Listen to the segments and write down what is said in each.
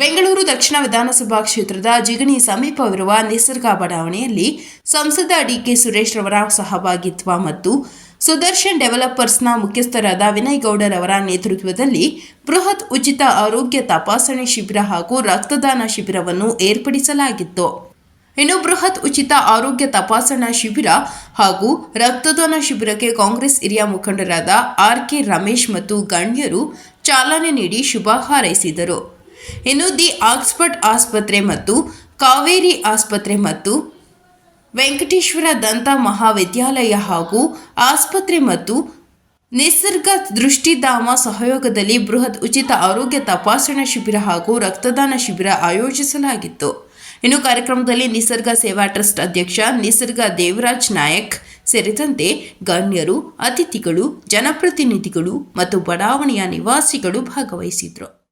ಬೆಂಗಳೂರು ದಕ್ಷಿಣ ವಿಧಾನಸಭಾ ಕ್ಷೇತ್ರದ ಜಿಗಣಿ ಸಮೀಪವಿರುವ ನಿಸರ್ಗ ಬಡಾವಣೆಯಲ್ಲಿ ಸಂಸದ ಡಿಕೆ ಸುರೇಶ್ ರವರ ಸಹಭಾಗಿತ್ವ ಮತ್ತು ಸುದರ್ಶನ್ ಡೆವಲಪರ್ಸ್ನ ಮುಖ್ಯಸ್ಥರಾದ ವಿನಯ್ ಗೌಡರವರ ನೇತೃತ್ವದಲ್ಲಿ ಬೃಹತ್ ಉಚಿತ ಆರೋಗ್ಯ ತಪಾಸಣೆ ಶಿಬಿರ ಹಾಗೂ ರಕ್ತದಾನ ಶಿಬಿರವನ್ನು ಏರ್ಪಡಿಸಲಾಗಿತ್ತು. ಇನ್ನು ಬೃಹತ್ ಉಚಿತ ಆರೋಗ್ಯ ತಪಾಸಣಾ ಶಿಬಿರ ಹಾಗೂ ರಕ್ತದಾನ ಶಿಬಿರಕ್ಕೆ ಕಾಂಗ್ರೆಸ್ ಹಿರಿಯ ಮುಖಂಡರಾದ ಆರ್ ಕೆ ರಮೇಶ್ ಮತ್ತು ಗಣ್ಯರು ಚಾಲನೆ ನೀಡಿ ಶುಭ ಹಾರೈಸಿದರು. ಇನ್ನು ದಿ ಆಕ್ಸ್ಫರ್ಡ್ ಆಸ್ಪತ್ರೆ ಮತ್ತು ಕಾವೇರಿ ಆಸ್ಪತ್ರೆ ಮತ್ತು ವೆಂಕಟೇಶ್ವರ ದಂತ ಮಹಾವಿದ್ಯಾಲಯ ಹಾಗೂ ಆಸ್ಪತ್ರೆ ಮತ್ತು ನಿಸರ್ಗ ದೃಷ್ಟಿಧಾಮ ಸಹಯೋಗದಲ್ಲಿ ಬೃಹತ್ ಉಚಿತ ಆರೋಗ್ಯ ತಪಾಸಣಾ ಶಿಬಿರ ಹಾಗೂ ರಕ್ತದಾನ ಶಿಬಿರ ಆಯೋಜಿಸಲಾಗಿತ್ತು. ಇನ್ನು ಕಾರ್ಯಕ್ರಮದಲ್ಲಿ ನಿಸರ್ಗ ಸೇವಾ ಟ್ರಸ್ಟ್ ಅಧ್ಯಕ್ಷ ನಿಸರ್ಗ ದೇವರಾಜ್ ನಾಯಕ್ ಸೇರಿದಂತೆ ಗಣ್ಯರು, ಅತಿಥಿಗಳು, ಜನಪ್ರತಿನಿಧಿಗಳು ಮತ್ತು ಬಡಾವಣೆಯ ನಿವಾಸಿಗಳು ಭಾಗವಹಿಸಿದ್ರು.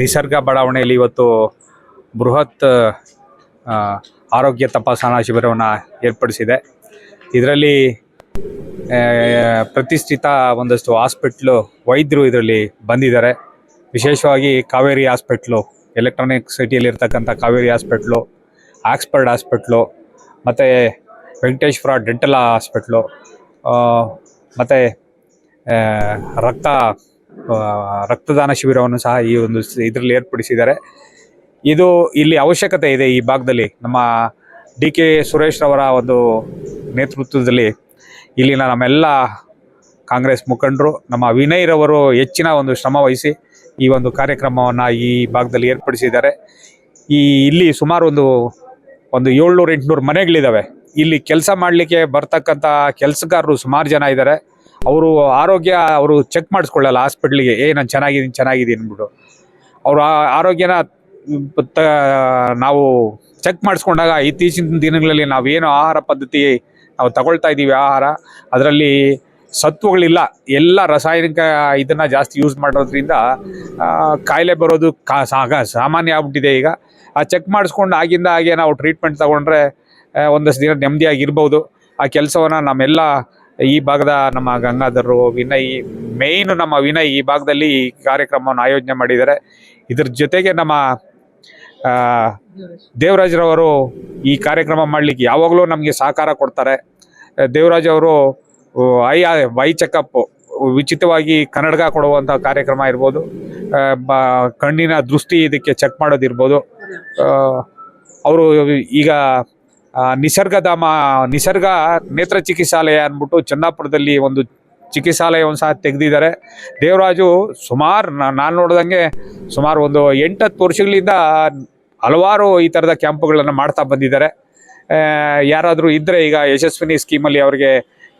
ನಿಸರ್ಗ ಬಡಾವಣೆಯಲ್ಲಿ ಇವತ್ತು ಬೃಹತ್ ಆರೋಗ್ಯ ತಪಾಸಣಾ ಶಿಬಿರವನ್ನು ಏರ್ಪಡಿಸಿದೆ. ಇದರಲ್ಲಿ ಪ್ರತಿಷ್ಠಿತ ಒಂದಷ್ಟು ಹಾಸ್ಪಿಟ್ಲು ವೈದ್ಯರು ಇದರಲ್ಲಿ ಬಂದಿದ್ದಾರೆ. ವಿಶೇಷವಾಗಿ ಕಾವೇರಿ ಹಾಸ್ಪಿಟ್ಲು ಎಲೆಕ್ಟ್ರಾನಿಕ್ ಸಿಟಿಯಲ್ಲಿರ್ತಕ್ಕಂಥ ಕಾವೇರಿ ಹಾಸ್ಪಿಟ್ಲು, ಆಕ್ಸ್ಫರ್ಡ್ ಹಾಸ್ಪಿಟ್ಲು, ಮತ್ತು ವೆಂಕಟೇಶ್ವರ ಡೆಂಟಲ್ ಹಾಸ್ಪಿಟ್ಲು ಮತ್ತು ರಕ್ತ ರಕ್ತದಾನ ಶಿಬಿರವನ್ನು ಸಹ ಈ ಒಂದು ಇದರಲ್ಲಿ ಏರ್ಪಡಿಸಿದ್ದಾರೆ. ಇದು ಇಲ್ಲಿ ಅವಶ್ಯಕತೆ ಇದೆ ಈ ಭಾಗದಲ್ಲಿ. ನಮ್ಮ ಡಿ ಕೆ ಸುರೇಶ್ ರವರ ಒಂದು ನೇತೃತ್ವದಲ್ಲಿ ಇಲ್ಲಿನ ನಮ್ಮೆಲ್ಲ ಕಾಂಗ್ರೆಸ್ ಮುಖಂಡರು, ನಮ್ಮ ವಿನಯ್ ರವರು ಹೆಚ್ಚಿನ ಒಂದು ಶ್ರಮ ವಹಿಸಿ ಈ ಒಂದು ಕಾರ್ಯಕ್ರಮವನ್ನು ಈ ಭಾಗದಲ್ಲಿ ಏರ್ಪಡಿಸಿದ್ದಾರೆ. ಈ ಇಲ್ಲಿ ಸುಮಾರು ಒಂದು ಒಂದು ಏಳ್ನೂರು ಎಂಟುನೂರು ಮನೆಗಳಿದ್ದಾವೆ ಇಲ್ಲಿ ಕೆಲಸ ಮಾಡಲಿಕ್ಕೆ ಬರ್ತಕ್ಕಂಥ ಕೆಲಸಗಾರರು ಸುಮಾರು ಜನ ಇದ್ದಾರೆ ಅವರು ಆರೋಗ್ಯ ಅವರು ಚೆಕ್ ಮಾಡಿಸ್ಕೊಳ್ಳಲ್ಲ ಹಾಸ್ಪಿಟ್ಲಿಗೆ ಏ, ನಾನು ಚೆನ್ನಾಗಿದ್ದೀನಿ ಚೆನ್ನಾಗಿದ್ದೀನಿ ಅಂದ್ಬಿಟ್ಟು. ಅವ್ರ ಆರೋಗ್ಯನ ನಾವು ಚೆಕ್ ಮಾಡಿಸ್ಕೊಂಡಾಗ ಇತ್ತೀಚಿನ ದಿನಗಳಲ್ಲಿ ನಾವೇನು ಆಹಾರ ಪದ್ಧತಿ ನಾವು ತಗೊಳ್ತಾ ಇದ್ದೀವಿ ಆಹಾರ, ಅದರಲ್ಲಿ ಸತ್ವಗಳಿಲ್ಲ. ಎಲ್ಲ ರಾಸಾಯನಿಕ ಇದನ್ನು ಜಾಸ್ತಿ ಯೂಸ್ ಮಾಡೋದ್ರಿಂದ ಕಾಯಿಲೆ ಬರೋದು ಕಾ ಸಾಮಾನ್ಯ ಆಗ್ಬಿಟ್ಟಿದೆ ಈಗ. ಆ ಚೆಕ್ ಮಾಡಿಸ್ಕೊಂಡು ಆಗಿಂದ ಹಾಗೆ ನಾವು ಟ್ರೀಟ್ಮೆಂಟ್ ತಗೊಂಡ್ರೆ ಒಂದಷ್ಟು ದಿನ ನೆಮ್ಮದಿಯಾಗಿರ್ಬೋದು. ಆ ಕೆಲಸವನ್ನು ನಮ್ಮೆಲ್ಲ ಈ ಭಾಗದ ನಮ್ಮ ಗಂಗಾಧರರು ವಿನಯ್ ಮೇಯ್ನ್ ನಮ್ಮ ವಿನಯ್ ಈ ಭಾಗದಲ್ಲಿ ಈ ಕಾರ್ಯಕ್ರಮವನ್ನು ಆಯೋಜನೆ ಮಾಡಿದ್ದಾರೆ. ಇದ್ರ ಜೊತೆಗೆ ನಮ್ಮ ದೇವರಾಜ್ರವರು ಈ ಕಾರ್ಯಕ್ರಮ ಮಾಡಲಿಕ್ಕೆ ಯಾವಾಗಲೂ ನಮಗೆ ಸಹಕಾರ ಕೊಡ್ತಾರೆ. ದೇವರಾಜ್ ಅವರು ಐ ವೈ ಚೆಕಪ್ ಉಚಿತವಾಗಿ ಕನ್ನಡಕ ಕೊಡುವಂಥ ಕಾರ್ಯಕ್ರಮ ಇರ್ಬೋದು. ಕಣ್ಣಿನ ದೃಷ್ಟಿ ಇದಕ್ಕೆ ಚೆಕ್ ಮಾಡೋದಿರ್ಬೋದು. ಅವರು ಈಗ ನಿಸರ್ಗಧಾಮ ನಿಸರ್ಗ ನೇತ್ರ ಚಿಕಿತ್ಸಾಲಯ ಅಂದ್ಬಿಟ್ಟು ಚನ್ನಾಪುರದಲ್ಲಿ ಒಂದು ಚಿಕಿತ್ಸಾಲಯವನ್ನು ಸಹ ತೆಗೆದಿದ್ದಾರೆ. ದೇವರಾಜು ಸುಮಾರು ನಾನು ನೋಡ್ದಂಗೆ ಸುಮಾರು ಒಂದು ಎಂಟತ್ತು ವರ್ಷಗಳಿಂದ ಹಲವಾರು ಈ ಥರದ ಕ್ಯಾಂಪುಗಳನ್ನು ಮಾಡ್ತಾ ಬಂದಿದ್ದಾರೆ. ಯಾರಾದರೂ ಇದ್ದರೆ ಈಗ ಯಶಸ್ವಿನಿ ಸ್ಕೀಮಲ್ಲಿ ಅವರಿಗೆ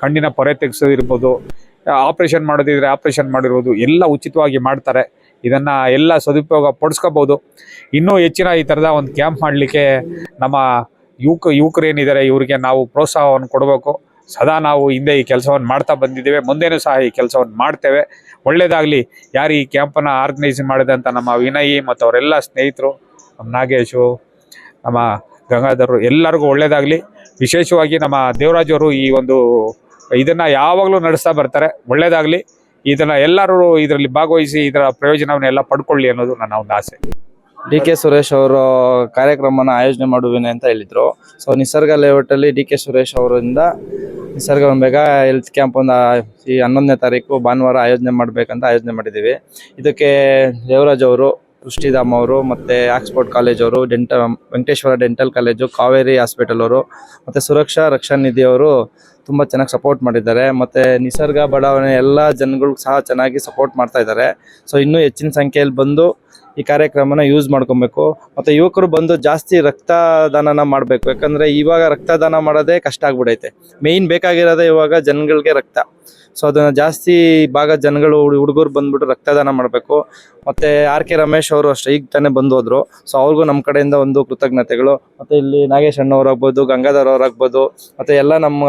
ಕಣ್ಣಿನ ಪೊರೆ ತೆಗೆಸೋದಿರ್ಬೋದು, ಆಪ್ರೇಷನ್ ಮಾಡೋದಿದ್ರೆ ಆಪ್ರೇಷನ್ ಮಾಡಿರ್ಬೋದು, ಎಲ್ಲ ಉಚಿತವಾಗಿ ಮಾಡ್ತಾರೆ. ಇದನ್ನು ಎಲ್ಲ ಸದುಪಯೋಗ ಪಡಿಸ್ಕೋಬೋದು. ಇನ್ನೂ ಹೆಚ್ಚಿನ ಈ ಥರದ ಒಂದು ಕ್ಯಾಂಪ್ ಮಾಡಲಿಕ್ಕೆ ನಮ್ಮ ಯುವಕ ಯುವಕರು ಏನಿದ್ದಾರೆ ಇವರಿಗೆ ನಾವು ಪ್ರೋತ್ಸಾಹವನ್ನು ಕೊಡಬೇಕು. ಸದಾ ನಾವು ಹಿಂದೆ ಈ ಕೆಲಸವನ್ನು ಮಾಡ್ತಾ ಬಂದಿದ್ದೇವೆ. ಮುಂದೇನೂ ಸಹ ಈ ಕೆಲಸವನ್ನು ಮಾಡ್ತೇವೆ. ಒಳ್ಳೆಯದಾಗಲಿ ಯಾರು ಈ ಕ್ಯಾಂಪನ್ನು ಆರ್ಗನೈಸ್ ಮಾಡಿದಂಥ ನಮ್ಮ ವಿನಯಿ ಮತ್ತು ಅವರೆಲ್ಲ ಸ್ನೇಹಿತರು, ನಮ್ಮ ನಾಗೇಶು, ನಮ್ಮ ಗಂಗಾಧರರು ಎಲ್ಲರಿಗೂ ಒಳ್ಳೆಯದಾಗಲಿ ವಿಶೇಷವಾಗಿ ನಮ್ಮ ದೇವರಾಜವರು ಈ ಒಂದು ಇದನ್ನು ಯಾವಾಗಲೂ ನಡೆಸ್ತಾ ಬರ್ತಾರೆ. ಒಳ್ಳೆಯದಾಗಲಿ ಇದನ್ನು ಎಲ್ಲರೂ ಇದರಲ್ಲಿ ಭಾಗವಹಿಸಿ, ಇದರ ಪ್ರಯೋಜನವನ್ನೆಲ್ಲ ಪಡ್ಕೊಳ್ಳಿ ಅನ್ನೋದು ನನ್ನ ಒಂದು ಆಸೆ. ಡಿ ಕೆ ಸುರೇಶ್ ಅವರು ಕಾರ್ಯಕ್ರಮನ ಆಯೋಜನೆ ಮಾಡುವೇನೆ ಅಂತ ಹೇಳಿದ್ರು. ಸೊ ನಿಸರ್ಗ ಲೇಔಟ್ ಅಲ್ಲಿ ಡಿ ಕೆ ಸುರೇಶ್ ಅವರಿಂದ ನಿಸರ್ಗ ಮೆಗಾ ಹೆಲ್ತ್ ಕ್ಯಾಂಪ್ ಒಂದು, ಈ ಹನ್ನೊಂದನೇ ತಾರೀಕು ಭಾನುವಾರ ಆಯೋಜನೆ ಮಾಡಬೇಕಂತ ಆಯೋಜನೆ ಮಾಡಿದ್ದೀವಿ. ಇದಕ್ಕೆ ದೇವರಾಜ್ ಅವರು ದೃಷ್ಟಿಧಾಮ್ ಅವರು ಮತ್ತು ಆಕ್ಸ್ಫೋರ್ಡ್ ಕಾಲೇಜ್ ಅವರು, ಡೆಂಟ, Venkateshwara dental college Kaveri hospital ಅವರು ಮತ್ತು ಸುರಕ್ಷಾ ರಕ್ಷಾ ನಿಧಿ ಅವರು ತುಂಬ ಚೆನ್ನಾಗಿ ಸಪೋರ್ಟ್ ಮಾಡಿದ್ದಾರೆ. ಮತ್ತು ನಿಸರ್ಗ ಬಡಾವಣೆ ಎಲ್ಲ ಜನಗಳು ಸಹ ಚೆನ್ನಾಗಿ ಸಪೋರ್ಟ್ ಮಾಡ್ತಾ ಇದ್ದಾರೆ. ಸೊ ಇನ್ನೂ ಹೆಚ್ಚಿನ ಸಂಖ್ಯೆಯಲ್ಲಿ ಬಂದು ಈ ಕಾರ್ಯಕ್ರಮನ ಯೂಸ್ ಮಾಡ್ಕೊಬೇಕು. ಮತ್ತೆ ಯುವಕರು ಬಂದು ಜಾಸ್ತಿ ರಕ್ತದಾನನ ಮಾಡಬೇಕು. ಯಾಕಂದ್ರೆ ಇವಾಗ ರಕ್ತದಾನ ಮಾಡೋದೇ ಕಷ್ಟ ಆಗ್ಬಿಡೈತೆ. ಮೇಯ್ನ್ ಬೇಕಾಗಿರೋದೇ ಇವಾಗ ಜನಗಳಿಗೆ ರಕ್ತ. ಸೊ ಅದನ್ನ ಜಾಸ್ತಿ ಭಾಗ ಜನಗಳು ಹುಡುಗರು ಬಂದ್ಬಿಟ್ಟು ರಕ್ತದಾನ ಮಾಡಬೇಕು. ಮತ್ತೆ ಆರ್ ಕೆ ರಮೇಶ್ ಅವರು ಅಷ್ಟೇ, ಈಗ ತಾನೇ ಬಂದು ಹೋದ್ರು ಸೊ ಅವ್ರಿಗೂ ನಮ್ಮ ಕಡೆಯಿಂದ ಒಂದು ಕೃತಜ್ಞತೆಗಳು. ಮತ್ತೆ ಇಲ್ಲಿ ನಾಗೇಶ್ ಅಣ್ಣವ್ರಾಗ್ಬೋದು, ಗಂಗಾಧರ್ ಅವರಾಗ್ಬೋದು, ಮತ್ತೆ ಎಲ್ಲ ನಮ್ಮ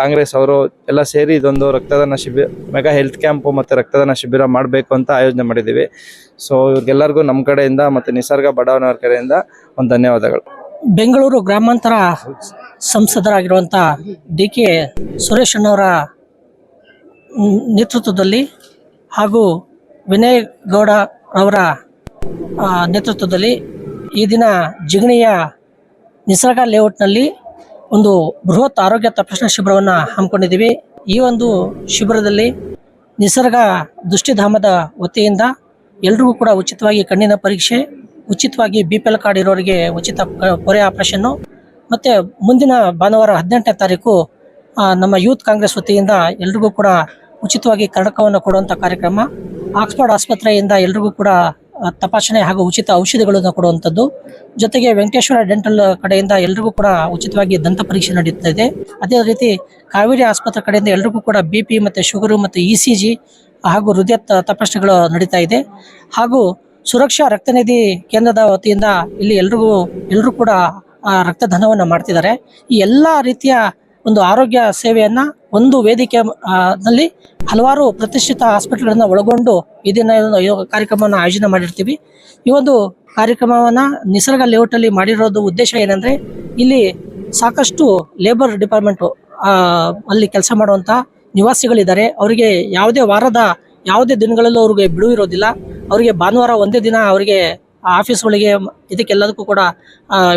ಕಾಂಗ್ರೆಸ್ ಅವರು ಎಲ್ಲ ಸೇರಿ ಇದೊಂದು ರಕ್ತದಾನ ಶಿಬಿರ, ಮೆಗಾ ಹೆಲ್ತ್ ಕ್ಯಾಂಪ್ ಮತ್ತೆ ರಕ್ತದಾನ ಶಿಬಿರ ಮಾಡಬೇಕು ಅಂತ ಆಯೋಜನೆ ಮಾಡಿದ್ದೀವಿ. ಸೊ ಇವ್ರಿಗೆಲ್ಲರಿಗೂ ನಮ್ಮ ಕಡೆಯಿಂದ ಮತ್ತೆ ನಿಸರ್ಗ ಬಡಾವಣೆಯವ್ರ ಕಡೆಯಿಂದ ಒಂದು ಧನ್ಯವಾದಗಳು. ಬೆಂಗಳೂರು ಗ್ರಾಮಾಂತರ ಸಂಸದರಾಗಿರುವಂಥ ಡಿ ಕೆ ಸುರೇಶ್ ಅಣ್ಣವರ ನೇತೃತ್ವದಲ್ಲಿ ಹಾಗೂ ವಿನಯ್ ಗೌಡ ಅವರ ನೇತೃತ್ವದಲ್ಲಿ ಈ ದಿನ ಜಿಗಣಿಯ ನಿಸರ್ಗ ಲೇಔಟ್ನಲ್ಲಿ ಒಂದು ಬೃಹತ್ ಆರೋಗ್ಯ ತಪಾಸಣಾ ಶಿಬಿರವನ್ನು ಹಮ್ಮಿಕೊಂಡಿದ್ದೀವಿ. ಈ ಒಂದು ಶಿಬಿರದಲ್ಲಿ ನಿಸರ್ಗ ದೃಷ್ಟಿಧಾಮದ ವತಿಯಿಂದ ಎಲ್ರಿಗೂ ಕೂಡ ಉಚಿತವಾಗಿ ಕಣ್ಣಿನ ಪರೀಕ್ಷೆ, ಉಚಿತವಾಗಿ ಬಿ ಪಿ ಎಲ್ ಕಾರ್ಡ್ ಇರೋರಿಗೆ ಉಚಿತ ಪೊರೆ ಆಪರೇಷನ್ನು ಮತ್ತು ಮುಂದಿನ ಭಾನುವಾರ ಹದಿನೆಂಟನೇ ತಾರೀಕು ನಮ್ಮ ಯೂತ್ ಕಾಂಗ್ರೆಸ್ ವತಿಯಿಂದ ಎಲ್ರಿಗೂ ಕೂಡ ಉಚಿತವಾಗಿ ಕರ್ಣಕವನ್ನು ಕೊಡುವಂಥ ಕಾರ್ಯಕ್ರಮ. ಆಕ್ಸ್ಫರ್ಡ್ ಆಸ್ಪತ್ರೆಯಿಂದ ಎಲ್ರಿಗೂ ಕೂಡ ತಪಾಸಣೆ ಹಾಗೂ ಉಚಿತ ಔಷಧಿಗಳನ್ನು ಕೊಡುವಂಥದ್ದು ಜೊತೆಗೆ ವೆಂಕಟೇಶ್ವರ ಡೆಂಟಲ್ ಕಡೆಯಿಂದ ಎಲ್ರಿಗೂ ಕೂಡ ಉಚಿತವಾಗಿ ದಂತ ಪರೀಕ್ಷೆ ನಡೀತಾ ಇದೆ. ಅದೇ ರೀತಿ ಕಾವೇರಿ ಆಸ್ಪತ್ರೆ ಕಡೆಯಿಂದ ಎಲ್ರಿಗೂ ಕೂಡ ಬಿ ಪಿ ಮತ್ತು ಶುಗರು ಮತ್ತು ಇ ಸಿ ಜಿ ಹಾಗೂ ಹೃದಯ ತಪಾಸಣೆಗಳು ನಡೀತಾ ಇದೆ. ಹಾಗೂ ಸುರಕ್ಷಾ ರಕ್ತನಿಧಿ ಕೇಂದ್ರದ ವತಿಯಿಂದ ಇಲ್ಲಿ ಎಲ್ರಿಗೂ ಎಲ್ಲರೂ ಕೂಡ ರಕ್ತದಾನವನ್ನು ಮಾಡ್ತಿದ್ದಾರೆ. ಈ ಎಲ್ಲ ರೀತಿಯ ಒಂದು ಆರೋಗ್ಯ ಸೇವೆಯನ್ನ ಒಂದು ವೇದಿಕೆ ನಲ್ಲಿ ಹಲವಾರು ಪ್ರತಿಷ್ಠಿತ ಹಾಸ್ಪಿಟಲ್ಗಳನ್ನ ಒಳಗೊಂಡು ಇದನ್ನ ಕಾರ್ಯಕ್ರಮವನ್ನು ಆಯೋಜನೆ ಮಾಡಿರ್ತೀವಿ. ಈ ಒಂದು ಕಾರ್ಯಕ್ರಮವನ್ನ ನಿಸರ್ಗ ಲೇಔಟಲ್ಲಿ ಮಾಡಿರೋದು ಉದ್ದೇಶ ಏನಂದ್ರೆ, ಇಲ್ಲಿ ಸಾಕಷ್ಟು ಲೇಬರ್ ಡಿಪಾರ್ಟ್ಮೆಂಟು ಅಲ್ಲಿ ಕೆಲಸ ಮಾಡುವಂಥ ನಿವಾಸಿಗಳಿದ್ದಾರೆ, ಅವರಿಗೆ ಯಾವುದೇ ವಾರದ ಯಾವುದೇ ದಿನಗಳಲ್ಲೂ ಅವ್ರಿಗೆ ಬಿಡುವು ಇರೋದಿಲ್ಲ. ಅವರಿಗೆ ಭಾನುವಾರ ಒಂದೇ ದಿನ ಅವರಿಗೆ ಆಫೀಸ್ಗಳಿಗೆ ಇದಕ್ಕೆಲ್ಲದಕ್ಕೂ ಕೂಡ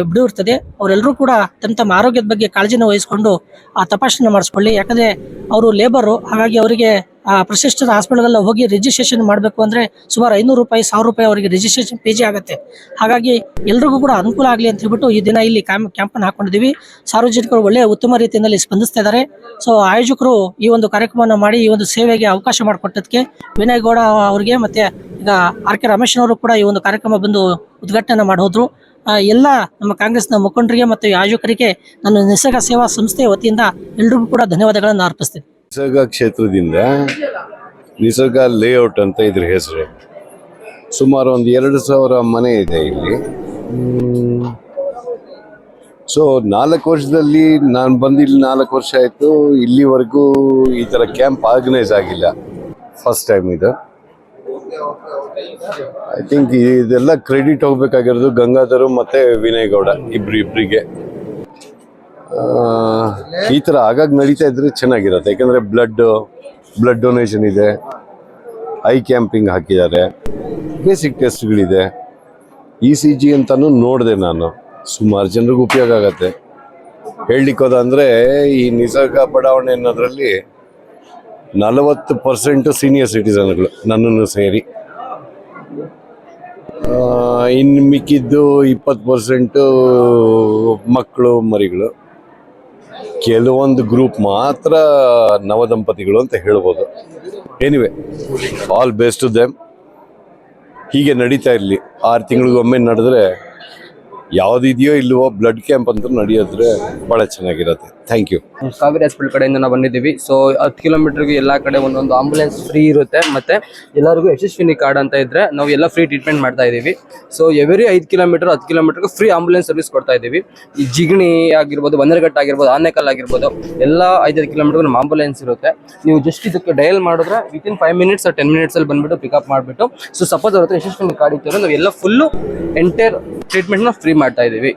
ಬಿಡುವು ಇರ್ತದೆ. ಅವರೆಲ್ಲರೂ ಕೂಡ ತಮ್ಮ ತಮ್ಮ ಆರೋಗ್ಯದ ಬಗ್ಗೆ ಕಾಳಜಿನ ವಹಿಸ್ಕೊಂಡು ಆ ತಪಾಸಣೆ ಮಾಡಿಸ್ಕೊಳ್ಳಿ. ಯಾಕಂದರೆ ಅವರು ಲೇಬರು ಹಾಗಾಗಿ ಅವರಿಗೆ ಆ ಪ್ರತಿಷ್ಠಿತ ಹಾಸ್ಪಿಟಲ್ಗೆಲ್ಲ ಹೋಗಿ ರಿಜಿಸ್ಟ್ರೇಷನ್ ಮಾಡಬೇಕು ಅಂದರೆ ಸುಮಾರು ಐನೂರು ರೂಪಾಯಿ, ಸಾವಿರ ರೂಪಾಯಿ ಅವರಿಗೆ ರಿಜಿಸ್ಟ್ರೇಷನ್ ಪೇಜಿ ಆಗುತ್ತೆ. ಹಾಗಾಗಿ ಎಲ್ರಿಗೂ ಕೂಡ ಅನುಕೂಲ ಆಗಲಿ ಅಂತ ಹೇಳ್ಬಿಟ್ಟು ಈ ದಿನ ಇಲ್ಲಿ ಕ್ಯಾಂಪ್ ಕ್ಯಾಂಪನ್ನು ಹಾಕೊಂಡಿದ್ದೀವಿ. ಸಾರ್ವಜನಿಕರು ಒಳ್ಳೆಯ ಉತ್ತಮ ರೀತಿಯಲ್ಲಿ ಸ್ಪಂದಿಸ್ತಾ ಇದ್ದಾರೆ ಸೊ ಆಯೋಜಕರು ಈ ಒಂದು ಕಾರ್ಯಕ್ರಮವನ್ನು ಮಾಡಿ ಈ ಒಂದು ಸೇವೆಗೆ ಅವಕಾಶ ಮಾಡಿಕೊಟ್ಟದಕ್ಕೆ ವಿನಯ್ ಗೌಡ ಅವರಿಗೆ ಮತ್ತೆ ಈಗ ಆರ್ ಕೆ ರಮೇಶ್ ಅವರು ಕೂಡ ಈ ಒಂದು ಕಾರ್ಯಕ್ರಮ ಬಂದು ಉದ್ಘಾಟನೆ ಮಾಡಿ ಹೋದ್ರು ಎಲ್ಲ ನಮ್ಮ ಕಾಂಗ್ರೆಸ್ನ ಮುಖಂಡರಿಗೆ ಮತ್ತು ಆಯೋಜಕರಿಗೆ ನಾನು ನಿಸರ್ಗ ಸೇವಾ ಸಂಸ್ಥೆಯ ವತಿಯಿಂದ ಎಲ್ರಿಗೂ ಕೂಡ ಧನ್ಯವಾದಗಳನ್ನು ಅರ್ಪಿಸ್ತೀನಿ. ನಿಸರ್ಗ ಕ್ಷೇತ್ರದಿಂದ ನಿಸರ್ಗ ಲೇಔಟ್ ಅಂತ ಇದ್ರ ಹೆಸರು. ಸುಮಾರು ಒಂದು ಎರಡು ಸಾವಿರ ಮನೆ ಇದೆ ಇಲ್ಲಿ. ಸೊ ನಾಲ್ಕು ವರ್ಷದಲ್ಲಿ ನಾನು ಬಂದಿಲ್ಲಿ ನಾಲ್ಕು ವರ್ಷ ಆಯಿತು. ಇಲ್ಲಿವರೆಗೂ ಈ ಥರ ಕ್ಯಾಂಪ್ ಆರ್ಗನೈಸ್ ಆಗಿಲ್ಲ. ಫಸ್ಟ್ ಟೈಮ್ ಇದು. ಐ ಥಿಂಕ್ ಇದೆಲ್ಲ ಕ್ರೆಡಿಟ್ ಹೋಗ್ಬೇಕಾಗಿರೋದು ಗಂಗಾಧರು ಮತ್ತು ವಿನಯ್ ಗೌಡ ಇಬ್ರು ಈ ಥರ ಆಗಾಗ ನಡೀತಾ ಇದ್ರೆ ಚೆನ್ನಾಗಿರುತ್ತೆ. ಯಾಕಂದ್ರೆ ಬ್ಲಡ್ ಬ್ಲಡ್ ಡೊನೇಷನ್ ಇದೆ. ಐ ಕ್ಯಾಂಪಿಂಗ್ ಹಾಕಿದ್ದಾರೆ. ಬೇಸಿಕ್ ಟೆಸ್ಟ್ಗಳಿದೆ ಇ ಸಿ ಜಿ ಅಂತಾನು ನೋಡಿದೆ ನಾನು. ಸುಮಾರು ಜನರಿಗೆ ಉಪಯೋಗ ಆಗತ್ತೆ. ಹೇಳಲಿಕ್ಕೆ ಹೋದ ಅಂದರೆ ಈ ನಿಸರ್ಗ ಬಡಾವಣೆ ಅನ್ನೋದ್ರಲ್ಲಿ ನಲವತ್ತು ಪರ್ಸೆಂಟು ಸೀನಿಯರ್ ಸಿಟಿಸನ್ಗಳು ನನ್ನನ್ನು ಸೇರಿ. ಇನ್ನು ಮಿಕ್ಕಿದ್ದು ಇಪ್ಪತ್ತು ಪರ್ಸೆಂಟು ಮಕ್ಕಳು, ಮರಿಗಳು. ಕೆಲವೊಂದು ಗ್ರೂಪ್ ಮಾತ್ರ ನವದಂಪತಿಗಳು ಅಂತ ಹೇಳ್ಬೋದು. ಎನಿವೆ ಆಲ್ ಬೆಸ್ಟ್ ದೆಮ್ ಹೀಗೆ ನಡೀತಾ ಇರಲಿ. ಆರು ತಿಂಗಳಿಗೊಮ್ಮೆ ನಡೆದ್ರೆ, ಯಾವುದಿದೆಯೋ ಇಲ್ಲವೋ ಬ್ಲಡ್ ಕ್ಯಾಂಪ್ ಅಂತ ನಡೆಯೋದ್ರೆ ಭಾಳ ಚೆನ್ನಾಗಿರುತ್ತೆ. Thank you. ಕಾವೇರಿ ಹಾಸ್ಪಿಟಲ್ ಕಡೆಯಿಂದ ನಾವು ಬಂದಿದ್ದೀವಿ. ಸೊ ಹತ್ತು ಕಿಲೋಮೀಟರ್ಗೆ ಎಲ್ಲ ಕಡೆ ಒಂದೊಂದು ಆಂಬುಲೆನ್ಸ್ ಫ್ರೀ ಇರುತ್ತೆ. ಮತ್ತೆ ಎಲ್ಲರಿಗೂ ಯಶಸ್ವಿನಿ ಕಾರ್ಡ್ ಅಂತ ಇದ್ರೆ ನಾವು ಎಲ್ಲ ಫ್ರೀ ಟ್ರೀಟ್ಮೆಂಟ್ ಮಾಡ್ತಾ ಇದ್ದೀವಿ. ಸೊ ಎವರಿ ಐದು ಕಿಲೋಮೀಟರ್, ಹತ್ತು ಕಿಲೋಮೀಟರ್ಗೆ ಫ್ರೀ ಆಂಬುಲೆನ್ಸ್ ಸರ್ವಿಸ್ ಕೊಡ್ತಾ ಇದ್ದೀವಿ. ಈ ಜಿಗಣಿ ಆಗಿರ್ಬೋದು ಬಂದರಘಟ್ಟ ಆಗಿರ್ಬೋದು, ಆನೆಕಲ್ ಆಗಿರ್ಬೋದು, ಎಲ್ಲ ಐದೈದು ಕಿಲೋಮೀಟರ್ ನಮ್ಮ ಆಂಬುಲೆನ್ಸ್ ಇರುತ್ತೆ. ನೀವು ಜಸ್ಟ್ ಇದಕ್ಕೆ ಡಯಲ್ ಮಾಡಿದ್ರೆ ವಿತಿನ್ ಫೈವ್ ಮಿನಿಟ್ಸ್ ಟೆನ್ ಮಿನಿಟ್ಸಲ್ಲಿ ಬಂದ್ಬಿಟ್ಟು ಪಿಕಪ್ ಮಾಡಿಬಿಟ್ಟು ಸೊ ಸಪೋಸ್ ಅವ್ರ ಹತ್ರ ಯಶಸ್ವಿನಿ ಕಾರ್ಡ್ ಇತ್ತು ನಾವು ಎಲ್ಲ ಫುಲ್ಲು ಎಂಟೈರ್ ಟ್ರೀಟ್ಮೆಂಟ್ನ ಫ್ರೀ ಮಾಡ್ತಾ ಇದ್ದೀವಿ.